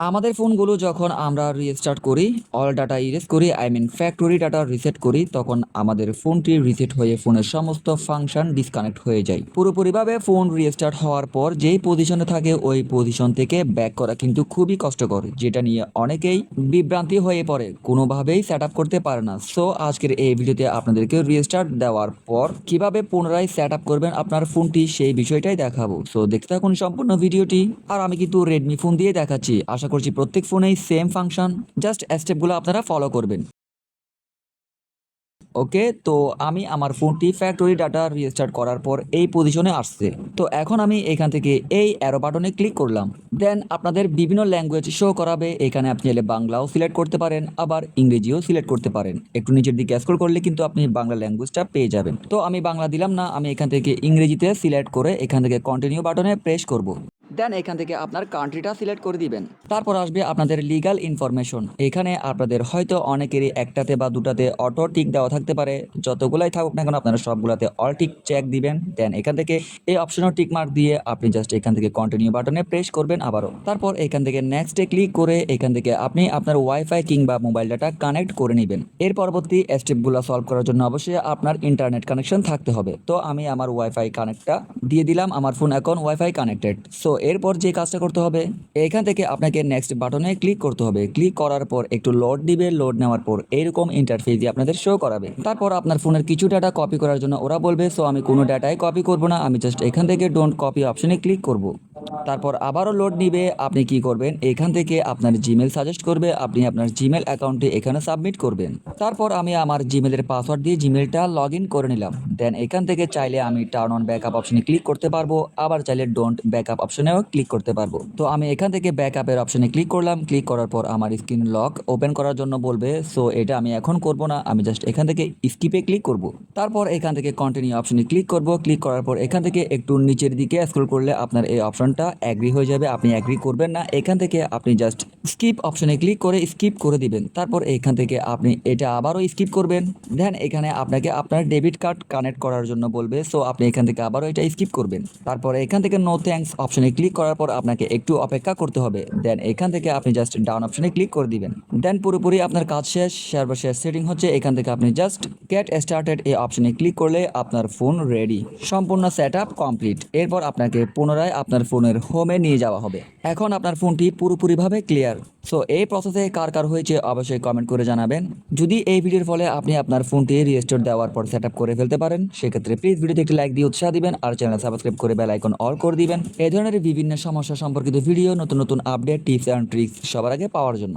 আমাদের ফোনগুলো যখন আমরা রিস্টার্ট করি অল ডাটা ইরেজ করি I mean factory data reset করি, তখন আমাদের ফোনটি রিসেট হয়ে ফোনের সমস্ত ফাংশন ডিসকানেক্ট হয়ে যায়। পুরোপুরিভাবে ফোন রিস্টার্ট হওয়ার পর যেই পজিশনে থাকে, ওই পজিশন থেকে ব্যাক করা কিন্তু খুবই কষ্টকর, যেটা নিয়ে অনেকেই বিভ্রান্তি হয়ে পড়ে, কোনোভাবেই সেট আপ করতে পারে না। সো আজকের এই ভিডিওতে আপনাদেরকে রিস্টার্ট দেওয়ার পর কীভাবে পুনরায় সেট আপ করবেন আপনার ফোনটি, সেই বিষয়টাই দেখাবো। সো দেখতে থাকুন সম্পূর্ণ ভিডিওটি, আর আমি কিন্তু রেডমি ফোন দিয়ে দেখাচ্ছি। আশা করছি প্রত্যেক ফোনেই সেম ফাংশন জাস্ট স্টেপগুলো আপনারা ফলো করবেন। ওকে তো আমি আমার ফোনটি ফ্যাক্টরি ডাটা রিস্টার্ট করার পর এই পজিশনে আসছে। তো এখন আমি এখান থেকে এই অ্যারো বাটনে ক্লিক করলাম। দেন আপনাদের বিভিন্ন ল্যাঙ্গুয়েজ শো করাবে। এখানে আপনি এলে বাংলাও সিলেক্ট করতে পারেন, আবার ইংরেজিও সিলেক্ট করতে পারেন। একটু নিচের দিকে স্ক্রল করলে কিন্তু আপনি বাংলা ল্যাঙ্গুয়েজটা পেয়ে যাবেন। তো আমি বাংলা দিলাম না, আমি এখান থেকে ইংরেজিতে সিলেক্ট করে এখান থেকে কন্টিনিউ বাটনে প্রেস করব। দেন এখান থেকে আপনার কান্ট্রিটা সিলেক্ট করে দিবেন। তারপর আসবে আপনাদের লিগাল ইনফরমেশন এখানে আপনাদের হয়তো অনেকেরই একটাতে বা দুটাতে অটো টিক দেওয়া থাকতে পারে। যতগুলাই থাকুক না কেন আপনারা সবগুলাতে অল টিক চেক দিবেন। দেন এখান থেকে এই অপশনও টিক মার্ক দিয়ে আপনি জাস্ট এখান থেকে কন্টিনিউ বাটনে প্রেস করবেন আবারও। তারপর এখান থেকে নেক্সটে ক্লিক করে এখান থেকে আপনি আপনার ওয়াইফাই কিংবা মোবাইল ডাটা কানেক্ট করে নেবেন। এর পরবর্তী স্টেপগুলো সলভ করার জন্য অবশ্যই আপনার ইন্টারনেট কানেকশন থাকতে হবে। তো আমি আমার ওয়াইফাই কানেক্টটা দিয়ে দিলাম। আমার ফোন এখন ওয়াইফাই কানেক্টেড সো এরপর যে কাজটা করতে হবে, এখান থেকে আপনাকে নেক্সট বাটনে ক্লিক করতে হবে। ক্লিক করার পর একটু লোড দিবে লোড নেওয়ার পর এরকম ইন্টারফেস দিয়ে আপনাদের শো করাবে। তারপর আপনার ফোনের কিছু ডাটা কপি করার জন্য ওরা বলবে সো আমি কোনো ডাটাই কপি করব না, আমি জাস্ট এখান থেকে ডোন্ট কপি অপশনে ক্লিক করব। তারপর আবারও লোড নিবে। আপনি কি করবেন? এখান থেকে আপনার জিমেল সাজেস্ট করবে। আপনি আপনার জিমেল অ্যাকাউন্টে এখানে সাবমিট করবেন। তারপর আমি আমার জিমেলের পাসওয়ার্ড দিয়ে জিমেলটা লগ ইন করে নিলাম। দেন এখান থেকে চাইলে আমি টার্ন অন ব্যাকআপ অপশনে ক্লিক করতে পারব। আবার চাইলে ডোন্ট ব্যাকআপ অপশনেও ক্লিক করতে পারব। তো আমি এখান থেকে ব্যাকআপের অপশনে ক্লিক করলাম। ক্লিক করার পর আমার স্ক্রিন লক ওপেন করার জন্য বলবে সো এটা আমি এখন করব না। আমি জাস্ট এখান থেকে স্কিপে ক্লিক করব। তারপর এখান থেকে কন্টিনিউ অপশনে ক্লিক করব। ক্লিক করার পর এখান থেকে একটু নিচের দিকে স্ক্রল করলে আপনার এই অপশনটা অ্যাগ্রি হয়ে যাবে, আপনি অ্যাগ্রি করবেন না, এখান থেকে আপনি জাস্ট স্কিপ অপশনে ক্লিক করে স্কিপ করে দিবেন। তারপর এখান থেকে আপনি এটা আবারও স্কিপ করবেন। দেন এখানে আপনাকে আপনার ডেবিট কার্ড কানেক্ট করার জন্য বলবে সো আপনি এখান থেকে আবারও এটা স্কিপ করবেন। তারপর এখান থেকে নো থ্যাঙ্কস অপশনে ক্লিক করার পর আপনাকে একটু অপেক্ষা করতে হবে। দেন এখান থেকে আপনি জাস্ট ডাউন অপশনে ক্লিক করে দিবেন। দেন পুরোপুরি আপনার কাজ শেষ সার্ভার শেষ সেটিং হচ্ছে, এখান থেকে আপনি জাস্ট গেট স্টার্টেড এই অপশনে ক্লিক করলে আপনার ফোন রেডি সম্পূর্ণ সেট আপ কমপ্লিট এরপর আপনাকে পুনরায় আপনার ফোনের হোমে নিয়ে যাওয়া হবে। এখন আপনার ফোনটি পুরোপুরিভাবে ক্লিয়ার সো এই প্রসেসে কার কার হয়েছে অবশ্যই কমেন্ট করে জানাবেন। যদি এই ভিডিওর ফলে আপনি আপনার ফোনটি রিস্টোর দেওয়ার পর সেট করে ফেলতে পারেন, সেক্ষেত্রে প্লিজ ভিডিওতে একটি লাইক দিয়ে উৎসাহ দিবেন আর চ্যানেল সাবস্ক্রাইব করে বেল আইকন অল করে দিবেন। এই ধরনের বিভিন্ন সমস্যা সম্পর্কিত ভিডিও নতুন নতুন আপডেট টিপস অ্যান্ড ট্রিক্স সবার আগে পাওয়ার জন্য।